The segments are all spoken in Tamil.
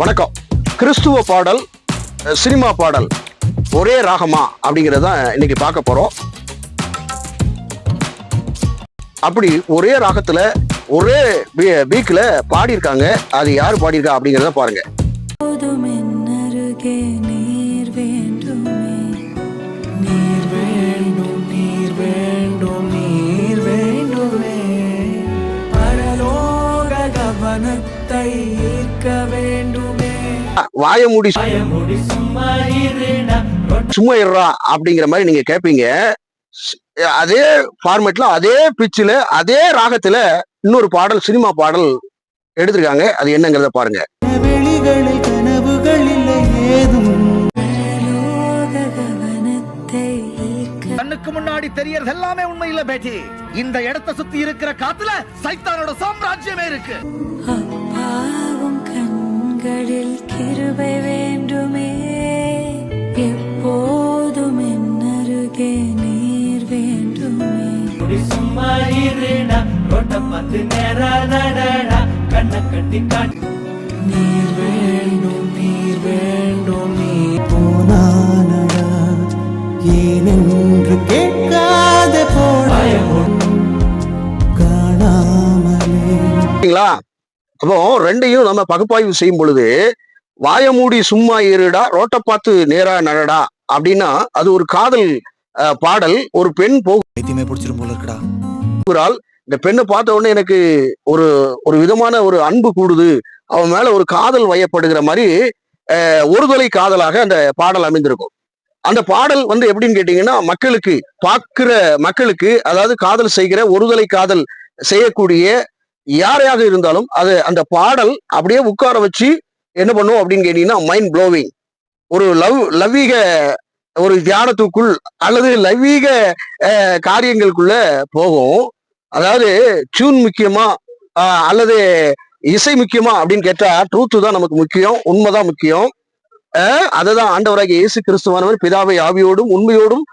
வணக்கம். கிறிஸ்துவ பாடல் சினிமா பாடல் ஒரே ராகமா அப்படிங்கிறத இன்னைக்கு பார்க்க போறோம். அப்படி ஒரே ராகத்துல ஒரே பீக்ல பாடியிருக்காங்க. அது யார் பாடியிருக்கா அப்படிங்கிறத பாருங்க. வாய மூடி சும்மா இருறா அப்படிங்கிற மாதிரி நீங்க கேட்பீங்க அதே ஃபார்மேட்ல அதே பிச்சில் அதே ராகத்துல இன்னொரு பாடல் சினிமா பாடல் எடுத்திருக்காங்க. அது என்னங்கிறத பாருங்க. கண்ணுக்கு முன்னாடி தெரியறது எல்லாமே உண்மை இல்ல பேட்டி. இந்த இடத்த சுத்தி இருக்கிற காத்துல சைத்தானோட சாம்ராஜ்யமே இருக்கு. அப்பாவும் கண்களில் கிருபை வேண்டுமே எப்போதும் என்னருகே நீர் வேண்டுமே முடி சும்மா இருடா ரோட்ட பார்த்து நேரா நடடா கண்ணை கட்டி காட்டு நீர் வேண்டும் அப்போ ரெண்டையும் நம்ம பகுப்பாய்வு செய்யும் பொழுது வாய மூடி சும்மா இருடா ரோட்டை பார்த்து நேரா நடடா அப்படின்னா அது ஒரு காதல் பாடல் ஒரு பெண் பைத்தியமே பிடிச்சிரும் போல இருக்குடா. இந்த பெண்ணை பார்த்த உடனே எனக்கு ஒரு ஒரு விதமான ஒரு அன்பு கூடுது. அவன் மேல ஒரு காதல் வயப்படுகிற மாதிரி அஹ், ஒருதலை காதலாக அந்த பாடல் அமைந்திருக்கும். அந்த பாடல் வந்து எப்படின்னு கேட்டீங்கன்னா மக்களுக்கு பார்க்கிற மக்களுக்கு அதாவது காதல் செய்கிற ஒருதலை காதல் செய்யக்கூடிய யாரையாக இருந்தாலும் அது அந்த பாடல் அப்படியே உட்கார வச்சு என்ன பண்ணும் அப்படின்னு கேட்டீங்கன்னா மைண்ட் ப்ளோவிங் ஒரு லவ் லவ்வீக ஒரு தியானத்துக்குள் அல்லது லவ்வீக காரியங்களுக்குள்ள போகும். அதாவது டியூன் முக்கியமா அல்லது இசை முக்கியமா அப்படின்னு கேட்டா ட்ரூத்து தான் நமக்கு முக்கியம் உண்மைதான் முக்கியம். அதுதான் ஆண்டவராக இயேசு கிறிஸ்துவானவர் பிதாவை ஆவியோடும் உண்மையோடும்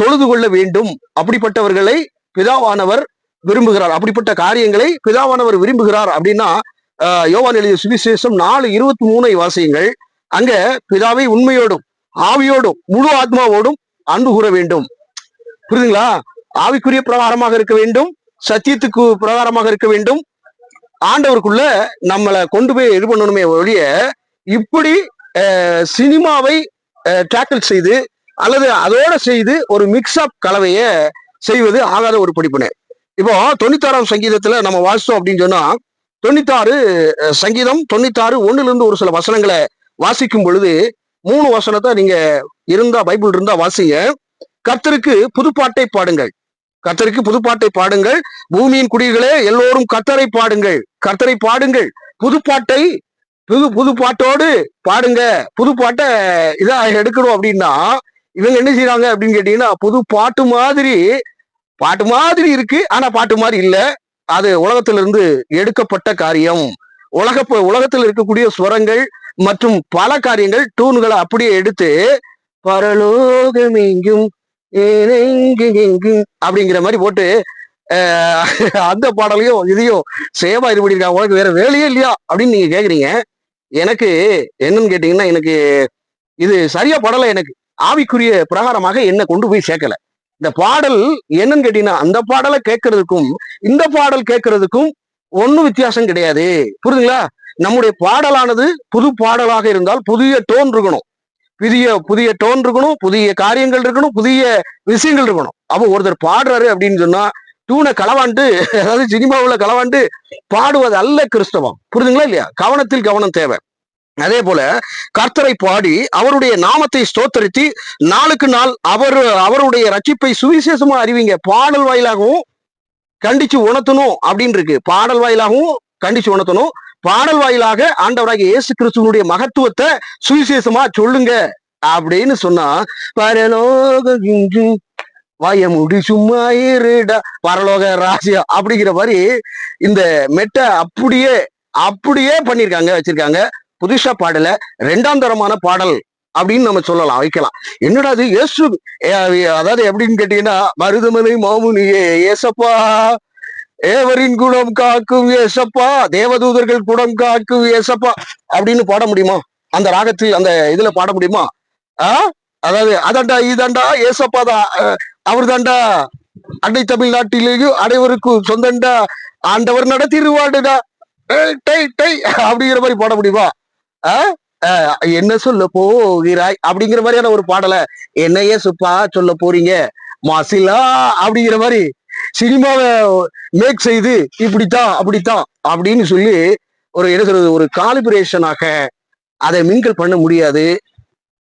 தொழுது கொள்ள வேண்டும். அப்படிப்பட்டவர்களை பிதாவானவர் விரும்புகிறார். அப்படிப்பட்ட காரியங்களை பிதாவானவர் விரும்புகிறார் அப்படின்னா யோவான் எழுதிய சுவிசேஷம் நாலு இருபத்தி மூணை வாசியங்கள். அங்க பிதாவை உண்மையோடும் ஆவியோடும் முழு ஆத்மாவோடும் அன்பு கூற வேண்டும். புரியுதுங்களா? ஆவிக்குரிய பிரகாரமாக இருக்க வேண்டும் சத்தியத்துக்கு பிரகாரமாக இருக்க வேண்டும். ஆண்டவருக்குள்ள நம்மளை கொண்டு போய் இது பண்ணணுமே ஒழிய இப்படி சினிமாவை டேக்கிள் செய்து அல்லது அதோட செய்து ஒரு மிக்ஸ் அப் கலவையை செய்வது ஆகாத ஒரு படிப்பினை. இப்போ தொண்ணூத்தாறாம் சங்கீதத்துல நம்ம வாசித்தோம் அப்படின்னு சொன்னா தொண்ணூத்தாறு சங்கீதம் தொண்ணூத்தாறு ஒண்ணுல இருந்து ஒரு சில வசனங்களை வாசிக்கும் பொழுது மூணு வசனத்தை நீங்க இருந்தா பைபிள் இருந்தா வாசிங்க. கர்த்தருக்கு புதுப்பாட்டை பாடுங்கள். கர்த்தருக்கு புதுப்பாட்டை பாடுங்கள். பூமியின் குடிகளே எல்லோரும் கர்த்தரை பாடுங்கள். கர்த்தரை பாடுங்கள். புதுப்பாட்டை புது புதுப்பாட்டோடு பாடுங்க. புதுப்பாட்டை இதா எடுக்கணும் அப்படின்னா இவங்க என்ன செய்யறாங்க அப்படின்னு கேட்டீங்கன்னா புது பாட்டு மாதிரி பாட்டு மாதிரி இருக்கு. ஆனா பாட்டு மாதிரி இல்ல. அது உலகத்திலிருந்து எடுக்கப்பட்ட காரியம். உலக உலகத்தில் இருக்கக்கூடிய சுரங்கள் மற்றும் பல காரியங்கள் டூன்களை அப்படியே எடுத்து பரலோகம் எங்கும் அப்படிங்கிற மாதிரி போட்டு அந்த பாடலையும் இதையும் சேவா இது பண்ணிருக்காங்க உனக்கு வேற வேலையே இல்லையா அப்படின்னு நீங்க கேக்குறீங்க. எனக்கு என்னன்னு கேட்டீங்கன்னா எனக்கு இது சரியா படலை எனக்கு. ஆவிக்குரிய பிரகாரமாக என்ன கொண்டு போய் சேர்க்கல. இந்த பாடல் என்னன்னு கேட்டீங்கன்னா அந்த பாடலை கேட்கறதுக்கும் இந்த பாடல் கேட்கறதுக்கும் ஒன்றும் வித்தியாசம் கிடையாது. புரியுதுங்களா? நம்முடைய பாடலானது புது பாடலாக இருந்தால் புதிய டோன் இருக்கணும். புதிய புதிய டோன் இருக்கணும் புதிய காரியங்கள் இருக்கணும் புதிய விஷயங்கள் இருக்கணும். அப்போ ஒருத்தர் பாடுறாரு அப்படின்னு சொன்னா டூனை களவாண்டு அதாவது சினிமாவில் களவாண்டு பாடுவது அல்ல கிறிஸ்தவம். புரிதுங்களா இல்லையா? கவனத்தில் கவனம் தேவை. அதே போல கர்த்தரை பாடி அவருடைய நாமத்தை ஸ்தோத்தரித்து நாளுக்கு நாள் அவர் அவருடைய ரட்சிப்பை சுவிசேஷமா அறிவிங்க. பாடல் வாயிலாகவும் கண்டிச்சு உணர்த்தணும் அப்படின்னு இருக்கு. பாடல் வாயிலாகவும் கண்டிச்சு உணர்த்தணும். பாடல் வாயிலாக ஆண்டவராக இயேசு கிறிஸ்துவனுடைய மகத்துவத்தை சுவிசேஷமா சொல்லுங்க அப்படின்னு சொன்னா பரலோக வாய முடி சும்மா இருடா பரலோக ராஜ்யம் அப்படிங்கிற மாதிரி இந்த மெட்டை அப்படியே அப்படியே பண்ணியிருக்காங்க வச்சிருக்காங்க. புதுசா பாடல ரெண்டாம் தரமான பாடல் அப்படின்னு நம்ம சொல்லலாம் வைக்கலாம். என்னடா அது இயேசு அதாவது எப்படின்னு கேட்டீங்கன்னா மருதமலை மாமுனியே ஏசப்பா ஏவரின் குணம் காக்கும் ஏசப்பா தேவதூதர்கள் குணம் காக்கும் ஏசப்பா அப்படின்னு பாட முடியுமா? அந்த ராகத்தில் அந்த இதுல பாட முடியுமா? ஆ? அதாவது அதாண்டா இதாண்டா ஏசப்பா தான் அவர் தாண்டா அண்டை தமிழ்நாட்டிலேயும் அனைவருக்கும் சொந்தண்டா ஆண்டவர் நடத்திடுவாடுடா டை டை அப்படிங்கிற மாதிரி பாட முடியுமா? என்ன சொல்ல போகிறாய்? அப்படிங்கிற மாதிரியான ஒரு பாடலை என்னையே சுப்பா சொல்ல போறீங்க. மாசிலா அப்படிங்கிற மாதிரி சினிமாவை மேக் செய்து இப்படித்தான் அப்படித்தான் அப்படின்னு சொல்லி ஒரு என்ன சொல்றது ஒரு காலிபரேஷனாக அதை மிங்கல் பண்ண முடியாது.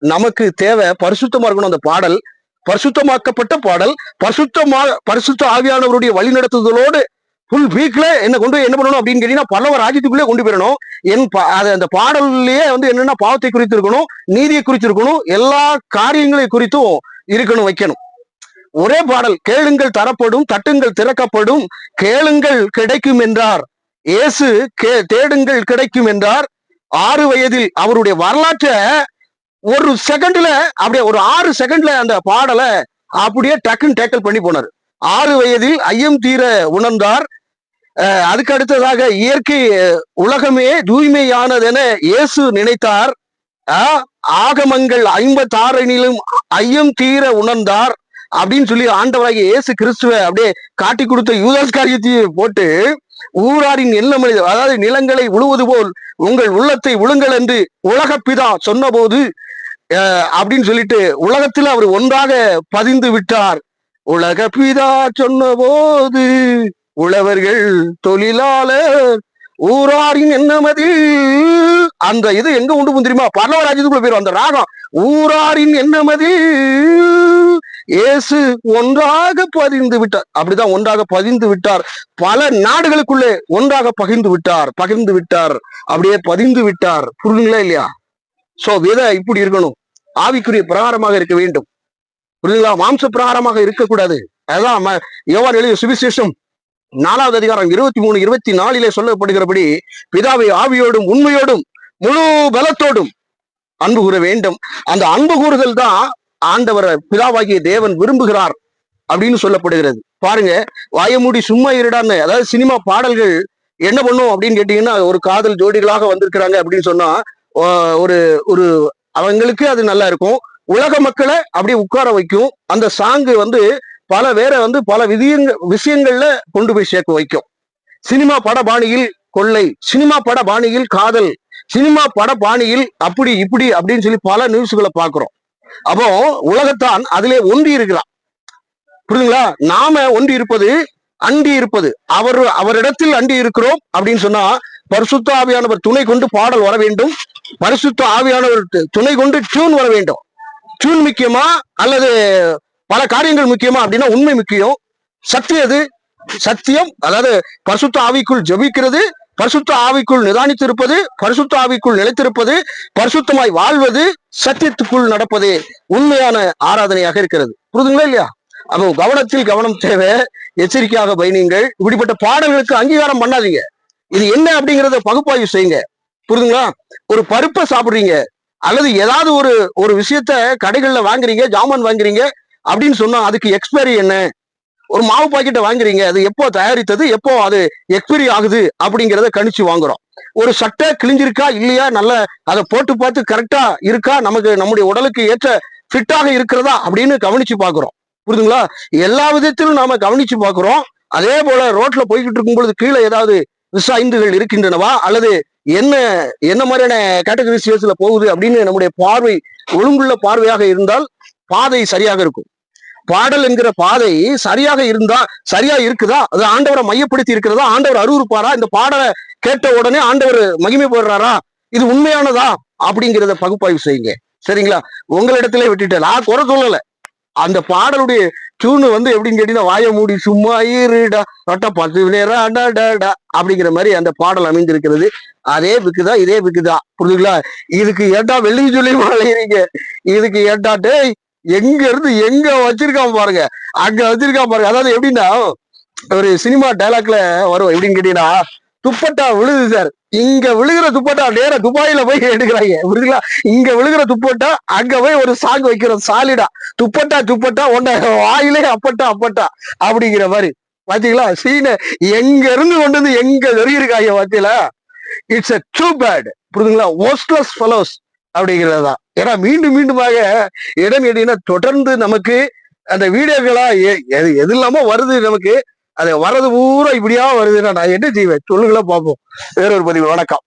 நமக்கு தேவை பரிசுத்தமா இருக்கணும் அந்த பாடல். பரிசுத்தமாக்கப்பட்ட பாடல். பரிசுத்தமா பரிசுத்த ஆவியானவருடைய வழிநடத்துதலோடு ஃபுல் வீக்ல என்ன கொண்டு என்ன பண்ணணும் அப்படின்னு கேட்டீங்கன்னா பல்லவ ராஜ்யத்துக்குள்ளே கொண்டு போயிடணும். என் அது அந்த பாடல்லையே வந்து என்னன்னா பாவத்தை குறித்து இருக்கணும் நீதியை குறித்து இருக்கணும் எல்லா காரியங்களை குறித்தும் இருக்கணும் வைக்கணும். ஒரே பாடல் கேளுங்கள் தரப்படும் தட்டுங்கள் திறக்கப்படும் கேளுங்கள் கிடைக்கும் என்றார். இயேசு கே தேடுங்கள் கிடைக்கும் என்றார். ஆறு வயதில் அவருடைய வரலாற்றை ஒரு செகண்ட்ல அப்படியே ஒரு ஆறு செகண்ட்ல அந்த பாடலை அப்படியே டக்குன்னு டேக்கல் பண்ணி போனார். ஆறு வயதில் ஐயம் தீர உணர்ந்தார். அதுக்கு அடுத்ததாக இயற்கை உலகமே தூய்மையானதென இயேசு நினைத்தார். ஆஹ், ஆகமங்கள் ஐம்பத்தாறனிலும் ஐயம் தீர உணர்ந்தார் அப்படின்னு சொல்லி ஆண்டவராகிய இயேசு கிறிஸ்துவ அப்படியே காட்டி கொடுத்த யூதாஸ் காரியத்தையும் போட்டு ஊராரின் எல்ல மனிதர் அதாவது நிலங்களை உழுவது போல் உங்கள் உள்ளத்தை உழுங்கள் என்று உலகப்பிதா சொன்னபோது அப்படின்னு சொல்லிட்டு உலகத்தில் அவர் ஒன்றாக பதிந்து விட்டார். உலக பிதா சொன்னபோது உழவர்கள் தொழிலாளர் ஊராரின் எண்ணமதில் அந்த இது எங்க உண்டு போகும் தெரியுமா? பல்லவ ராஜ்யத்துக்குள்ள போயிரும். அந்த ராகம் ஊராரின் எண்ணமதில் இயேசு ஒன்றாக பதிந்து விட்டார். அப்படிதான் ஒன்றாக பதிந்து விட்டார். பல நாடுகளுக்குள்ளே ஒன்றாக பகிர்ந்து விட்டார். பகிர்ந்து விட்டார். அப்படியே பதிந்து விட்டார். புரியுங்களா இல்லையா? சோ விதை இப்படி இருக்கணும். ஆவிக்குரிய பிரகாரமாக இருக்க வேண்டும். புரியுதுங்களா மாம்ச பிரகாரமாக இருக்கக்கூடாது. அதான் ம- யோவான் எழுதிய சுவிசேஷம் நாலாவது அதிகாரம் இருபத்தி மூணு இருபத்தி நாலிலே சொல்லப்படுகிறபடி பிதாவை ஆவியோடும் உண்மையோடும் முழு பலத்தோடும் அன்பு கூற வேண்டும். அந்த அன்பு கூறுதல் தான் ஆண்டவரை பிதாவாகிய தேவன் விரும்புகிறார் அப்படின்னு சொல்லப்படுகிறது. பாருங்க வாயமூடி சும்மா இருடான்னு அதாவது சினிமா பாடல்கள் என்ன பண்ணும் அப்படின்னு கேட்டீங்கன்னா ஒரு காதல் ஜோடிகளாக வந்திருக்கிறாங்க அப்படின்னு சொன்னா ஒரு ஒரு அவங்களுக்கு அது நல்லா இருக்கும். உலக மக்களை அப்படியே உட்கார வைக்கும். அந்த சாங்கு வந்து பல வேற வந்து பல விதியங்க விஷயங்கள்ல கொண்டு போய் சேர்க்க வைக்கும். சினிமா பட பாணியில் கொள்ளை சினிமா பட பாணியில் காதல் சினிமா பட பாணியில் அப்படி இப்படி அப்படின்னு சொல்லி பல நியூஸ்களை பாக்குறோம் அப்போ உலகத்தான் அதிலே ஒன்றி இருக்கிறான். புரியுதுங்களா? நாம ஒன்றி இருப்பது அண்டி இருப்பது. அவர் அவரிடத்தில் அண்டி இருக்கிறோம் அப்படின்னு சொன்னா பரிசுத்த ஆவியானவர் துணை கொண்டு பாடல் வர வேண்டும். பரிசுத்த ஆவியானவர் துணை கொண்டு டியூன் வர வேண்டும். டியூன் முக்கியமா? அல்லது பல காரியங்கள் முக்கியமா அப்படின்னா உண்மை முக்கியம். சத்தியம் எது? சத்தியம் அதாவது பரிசுத்த ஆவிக்குள் ஜெபிக்கிறது பரிசுத்த ஆவிக்குள் நிதானித்திருப்பது பரிசுத்த ஆவிக்குள் நிலைத்திருப்பது பரிசுத்தமாய் வாழ்வது சத்தியத்துக்குள் நடப்பதே உண்மையான ஆராதனையாக இருக்கிறது. புரிதுங்களா இல்லையா? அப்போ கவனத்தில் கவனம் தேவை எச்சரிக்கையாக பயணிங்கள் இப்படிப்பட்ட பாடல்களுக்கு அங்கீகாரம் பண்ணாதீங்க. இது என்ன அப்படிங்கிறத பகுப்பாய்வு செய்யுங்க. புரிதுங்களா? ஒரு பருப்பை சாப்பிடுறீங்க அல்லது ஏதாவது ஒரு ஒரு விஷயத்த கடைகள்ல வாங்குறீங்க ஜாமான் வாங்குறீங்க அப்படின்னு சொன்னா அதுக்கு எக்ஸ்பைரி என்ன? ஒரு மாவு பாக்கெட்டை வாங்குறீங்க அது எப்போ தயாரித்தது? எப்போ அது எக்ஸ்பைரி ஆகுது? அப்படிங்கிறத கணிச்சு வாங்குறோம். ஒரு சட்டை கிழிஞ்சிருக்கா? இல்லையா? நல்ல அதை போட்டு பார்த்து கரெக்டா இருக்கா? நமக்கு நம்முடைய உடலுக்கு ஏற்ற ஃபிட்டாக இருக்கிறதா? அப்படின்னு கவனிச்சு பாக்குறோம் புரியுதுங்களா? எல்லா விதத்திலும் நாம கவனிச்சு பாக்குறோம் அதே போல ரோட்ல போய்கிட்டு இருக்கும் பொழுது கீழே ஏதாவது விசாய்ந்துகள் இருக்கின்றனவா? அல்லது என்ன என்ன மாதிரியான கேட்டகரி போகுது? அப்படின்னு நம்முடைய பார்வை ஒழுங்குள்ள பார்வையாக இருந்தால் பாதை சரியாக இருக்கும். பாடல் என்கிற பாதை சரியாக இருந்தா சரியா இருக்குதா? அது ஆண்டவரை மையப்படுத்தி இருக்கிறதா? ஆண்டவர் அருவருப்பாரா? இந்த பாடலை கேட்ட உடனே ஆண்டவர் மகிமை போடுறாரா இது உண்மையானதா? அப்படிங்கிறத பகுப்பாய்வு செய்யுங்க. சரிங்களா? உங்களிடத்துல விட்டுட்டேன். நான் குறை சொல்லல. அந்த பாடலுடைய டியூனு வந்து எப்படின்னு கேட்டீங்கன்னா வாய மூடி சும்மா இருடா ரொட்ட பத்து நேரம் அடாடாடா அப்படிங்கிற மாதிரி அந்த பாடல் அமைந்திருக்கிறது. அதே பிக்குதா இதே பிக்குதா புரியுதுங்களா இதுக்கு ஏட்டா வெள்ளி சொல்லி வளையறீங்க இதுக்கு ஏட்டா டேய் எங்க இருந்து எங்க வச்சிருக்கான் பாருங்க. அங்க வச்சிருக்கான் பாருங்க. அதாவது எப்படின்னா ஒரு சினிமா டைலாக்ல வரும் எப்படின்னு கேட்டீங்கன்னா துப்பட்டா விழுது சார் இங்க விழுகிற துப்பட்டா நேரா துபாயில போய் எடுக்கிறாங்க. புரியுதுங்களா? இங்க விழுகிற துப்பட்டா அங்க போய் ஒரு சாங் வைக்கிறோம் சாலிடா துப்பட்டா துப்பட்டா உன்ன வாயிலே அப்பட்டா அப்பட்டா. அப்படிங்கிற மாதிரி. பாத்தீங்களா? சீனை எங்க இருந்து கொண்டு வந்து எங்க தெரியிருக்காங்க பாத்தீங்களா? இட்ஸ் அ டூ பேட் புரியுதுங்களா? ஒஸ்ட்லஸ் ஃபெலோஸ் அப்படிங்கிறது தான் ஏன்னா மீண்டும் மீண்டுமாக இடம் கேட்டீங்கன்னா தொடர்ந்து நமக்கு அந்த வீடியோக்களா எ- எது எது இல்லாம வருது நமக்கு. அது வர்றது பூரா இப்படியா வருதுன்னா நான் என்ன செய்வேன்? சொல்லுங்களா பார்ப்போம். வேற ஒரு பதிவு வணக்கம்.